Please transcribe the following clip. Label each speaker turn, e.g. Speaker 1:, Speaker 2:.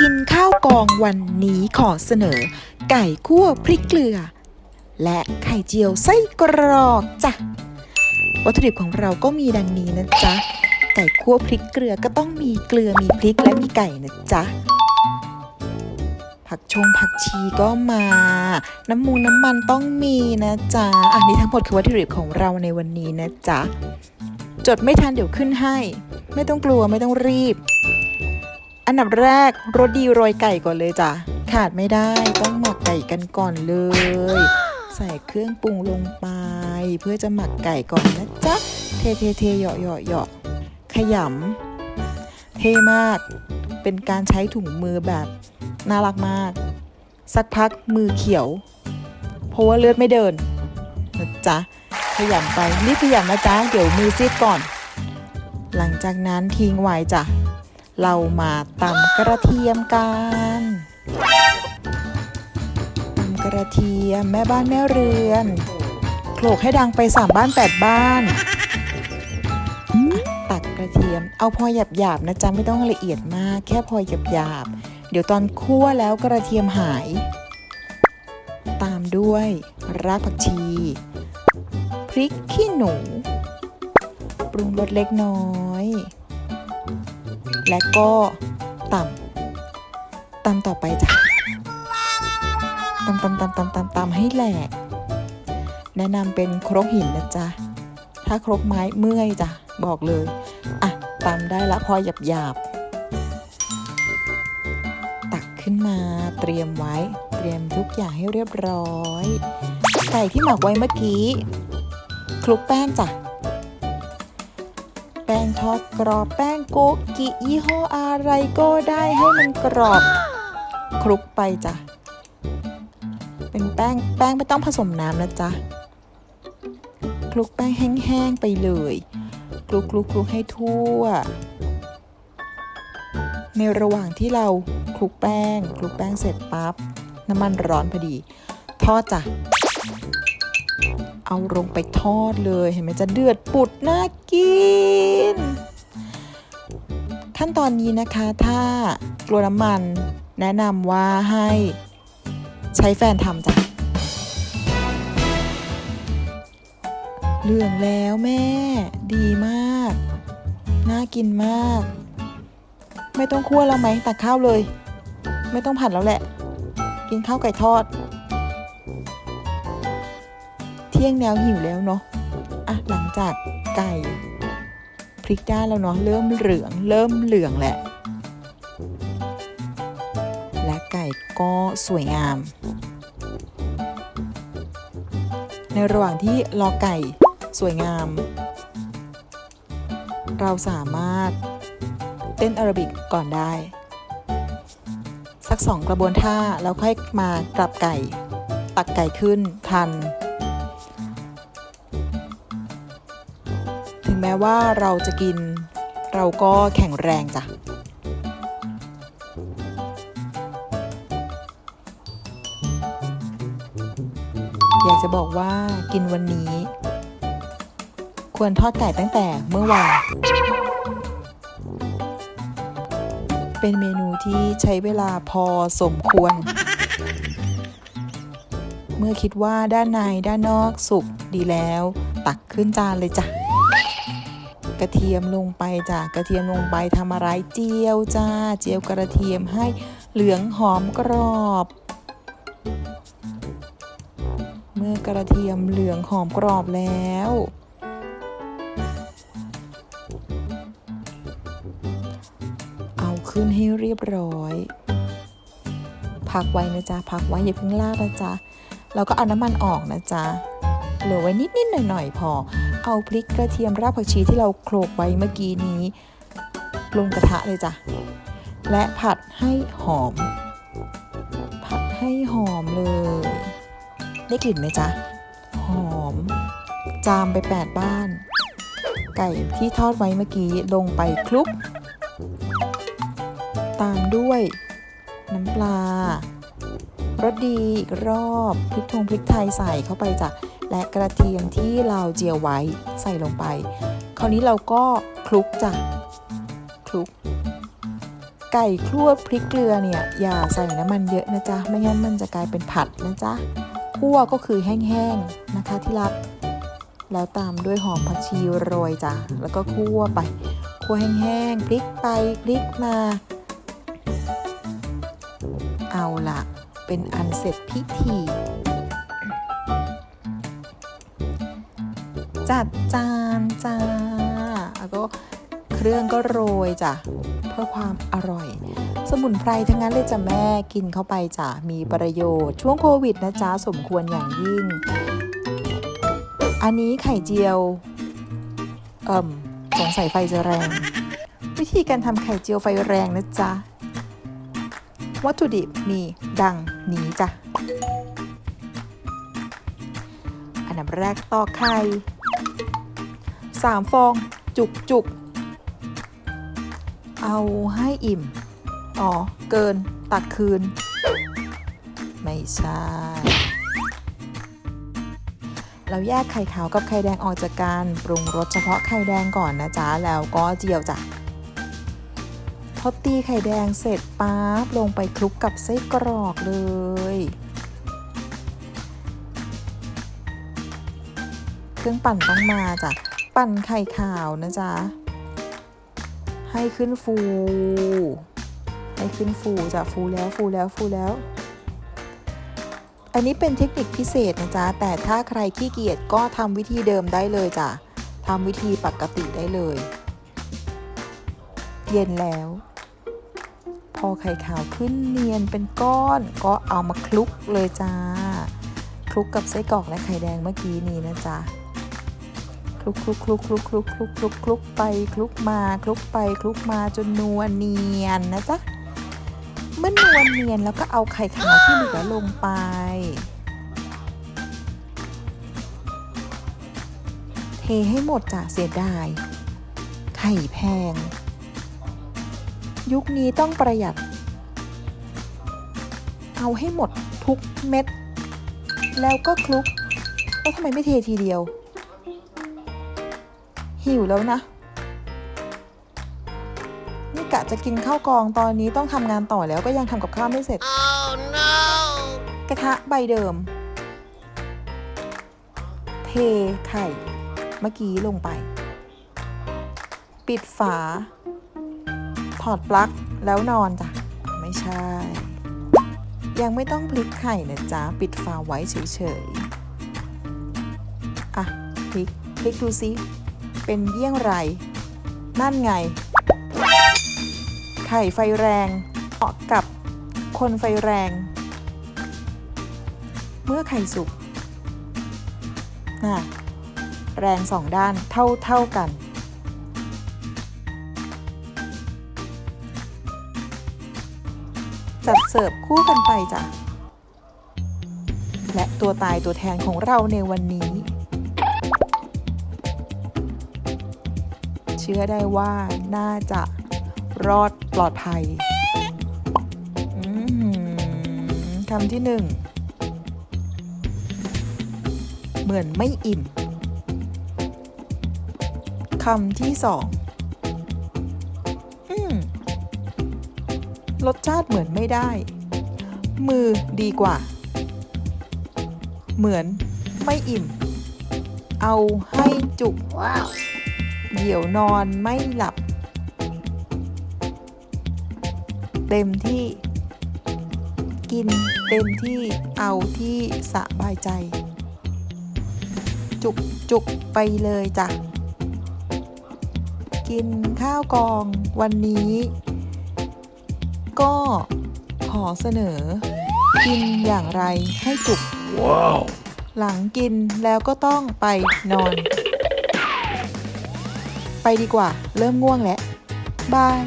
Speaker 1: กินข้าวกองวันนี้ขอเสนอ ไก่คั่วพริกเกลือ และไข่เจียวไส้กรอกจ้ะวัตถุดิบของเราก็มีดังนี้นะจ๊ะ ไก่คั่วพริกเกลือก็ต้องมีเกลือมีพริกและมีไก่นะจ๊ะ ผักชงผักชีก็มา น้ำมูน้ำมันต้องมีนะจ๊ะ อันนี้ทั้งหมดคือวัตถุดิบของเราในวันนี้นะจ๊ะ จดไม่ทันเดี๋ยวขึ้นให้ ไม่ต้องกลัวไม่ต้องรีบ อันดับแรกรสดีโรยไก่ก่อนเลยจ้ะ ขาดไม่ได้ต้องหมักไก่กันก่อนเลย ใส่เครื่องปรุงลงไป เพื่อจะหมักไก่ก่อนนะจ๊ะ เทเทเทเหยาะเหยาะเหยาะขยำเท่มาก เป็นการใช้ถุงมือแบบน่ารักมาก สักพักมือเขียว เพราะว่าเลือดไม่เดินนะจ๊ะขยำไปรีบขยำนะจ๊ะเดี๋ยวมือซีดก่อน หลังจากนั้นทิ้งไว้จ้ะ เรามาตำกระเทียมกันตำกระเทียมแม่บ้านแม่เรือนโขลกให้ดังไปสามบ้านแปดบ้าน ตักกระเทียม เอาพอหยาบๆนะจ๊ะไม่ต้องละเอียดมาก แค่พอหยาบๆเดี๋ยวตอนคั่วแล้วกระเทียมหาย ตามด้วยรากผักชี พริกขี้หนู ปรุงรสเล็กน้อย และก็ตำตำต่อไปจ้ะตำตำตำตำตำตำให้แหลก แนะนำเป็นครกหินนะจ๊ะ ถ้าครกไม้เมื่อยจ้ะ บอกเลย อะตำได้ละพอหยาบหยาบตักขึ้นมาเตรียมไว้ เตรียมทุกอย่างให้เรียบร้อย ไก่ที่หมักไว้เมื่อกี้ คลุกแป้งจ้ะ ทอดกรอบแป้งโกกิยี่ห้ออะไรก็ได้ให้มันกรอบคลุกไปจ้ะ เป็นแป้งแป้งไม่ต้องผสมน้ำนะจ๊ะคลุกแป้งแห้งๆไปเลยคลุกคลุกคลุกให้ทั่ว ในระหว่างที่เราคลุกแป้ง คลุกแป้งเสร็จปั๊บน้ำมันร้อนพอดี ทอดจ้ะ เอาลงไปทอดเลย เห็นไหมจะเดือดปุดน่ากิน ขั้นตอนนี้นะคะถ้ากลัวน้ำมันแนะนำว่าให้ใช้แฟนทำจ้ะเหลืองแล้วแม่ ดีมาก น่ากินมาก ไม่ต้องคั่วแล้วไหมตักข้าวเลย ไม่ต้องผัดแล้วแหละ กินข้าวไก่ทอด ที่ยงแนวหิวแล้วเนาะอะหลังจากไก่พริกด้าแล้วเนาะเริ่มเหลืองเริ่มเหลืองแหละ และไก่ก็สวยงาม ในระหว่างที่รอไก่สวยงาม เราสามารถเต้นอารบิกก่อนได้ สักสองกระบวนท่าแล้วค่อยมากลับไก่ ตักไก่ขึ้นทัน แม้ว่าเราจะกิน เราก็แข็งแรงจ้ะอยากจะบอกว่ากินวันนี้ ควรทอดไก่ตั้งแต่เมื่อวาน เป็นเมนูที่ใช้เวลาพอสมควร เมื่อคิดว่าด้านในด้านนอกสุกดีแล้ว ตักขึ้นจานเลยจ้ะ กระเทียมลงไปจ้ะกระเทียมลงไปทำอะไรเจียวจ้า เจียวกระเทียมให้เหลืองหอมกรอบ เมื่อกระเทียมเหลืองหอมกรอบแล้วเอาขึ้นให้เรียบร้อย พักไว้นะจ๊ะ พักไว้อย่าเพิ่งลาดนะจ๊ะ แล้วก็เอาน้ำมันออกนะจ๊ะ เหลือไว้นิดๆหน่อยๆพอ เอาพริกกระเทียมรากผักชีที่เราโขลกไว้เมื่อกี้นี้ลงกระทะเลยจ้ะ และผัดให้หอม ผัดให้หอมเลย ได้กลิ่นไหมจ๊ะ หอม จามไป8บ้าน ไก่ที่ทอดไว้เมื่อกี้ลงไปคลุก ตามด้วย น้ำปลา รสดีอีกรอบพริกทงพริกไทยใส่เข้าไปจ้ะและกระเทียมที่เราเจียวไว้ใส่ลงไป คราวนี้เราก็คลุกจ้ะคลุก ไก่คลวพริกเกลือเนี่ยอย่าใส่น้ำมันเยอะนะจ๊ะไม่งั้นมันจะกลายเป็นผัดนะจ๊ะคั่วก็คือแห้งๆนะคะที่รักแล้วตามด้วยหอมผักชีโรยจ้ะแล้วก็คั่วไปคั่วแห้งๆพลิกไปพลิกมา เป็นอันเสร็จพิธี จัดจานจ้าแล้วก็เครื่องก็โรยจ้ะเพื่อความอร่อย สมุนไพรทั้งนั้นเลยจ้ะแม่กินเข้าไปจ้ะมีประโยชน์ช่วงโควิดนะจ๊ะสมควรอย่างยิ่ง อันนี้ไข่เจียว เอ่มสงสัยไฟจะแรง วิธีการทำไข่เจียวไฟแรงนะจ๊ะวัตถุดิบมีดัง นี้จ้ะ อันดับแรกตอกไข่สามฟองจุกจุกเอาให้อิ่ม อ๋อ เกินตักคืน ไม่ใช่ เราแยกไข่ขาวกับไข่แดงออกจากกัน ปรุงรสเฉพาะไข่แดงก่อนนะจ๊ะ แล้วก็เจียวจ้ะ พอตีไข่แดงเสร็จปั๊บลงไปคลุกกับไส้กรอกเลย เครื่องปั่นต้องมาจ้ะ ปั่นไข่ขาวนะจ๊ะ ให้ขึ้นฟู ให้ขึ้นฟูจ้ะฟูแล้วฟูแล้วฟูแล้ว อันนี้เป็นเทคนิคพิเศษนะจ๊ะ แต่ถ้าใครขี้เกียจก็ทำวิธีเดิมได้เลยจ้ะทำวิธีปกติได้เลย เย็นแล้ว พอไข่ขาวขึ้นเนียนเป็นก้อนก็เอามาคลุกเลยจ้า คลุกกับไส้กรอกและไข่แดงเมื่อกี้นี้นะจ๊ะคลุกคลุกคลุกคลุกคลุกคลุกคลุกคลุกไปคลุกมาคลุกไปคลุกมาจนนัวเนียนนะจ๊ะเมื่อนวลเนียนแล้วก็เอาไข่ขาวที่เหลือลงไป เทให้หมดจ้ะเสียดาย ไข่แพง ยุคนี้ต้องประหยัด เอาให้หมดทุกเม็ด แล้วก็คลุกแล้วทำไมไม่เททีเดียว หิวแล้วนะ นี่กะจะกินข้าวกองตอนนี้ต้องทำงานต่อแล้วก็ยังทำกับข้าวไม่เสร็จ
Speaker 2: Oh no!
Speaker 1: กระทะใบเดิม เทไข่เมื่อกี้ลงไป ปิดฝา ถอดปลั๊กแล้วนอนจ้ะ ไม่ใช่ ยังไม่ต้องพลิกไข่นะจ๊ะ ปิดฝาไว้เฉยๆ อะ พลิก พลิกดูซิเป็นเยี่ยงไร นั่นไง ไข่ไฟแรงเหมาะกับคนไฟแรง เมื่อไข่สุกน่ะแรงสองด้านเท่าเท่ากัน จัดเสิร์ฟคู่กันไปจ้ะ และตัวตายตัวแทนของเราในวันนี้ เชื่อได้ว่าน่าจะรอดปลอดภัยคำที่หนึ่งเหมือนไม่อิ่มคำที่สอง รสชาติเหมือนไม่ได้ มือดีกว่า เหมือนไม่อิ่ม เอาให้จุก
Speaker 2: Wow!
Speaker 1: เดี๋ยวนอนไม่หลับ เต็มที่ กินเต็มที่เอาที่สบายใจ จุกจุกไปเลยจ้ะ กินข้าวกองวันนี้ ก็ขอเสนอ กินอย่างไรให้จุก
Speaker 2: Wow!
Speaker 1: หลังกินแล้วก็ต้องไปนอน ไปดีกว่า เริ่มง่วงแล้ว บาย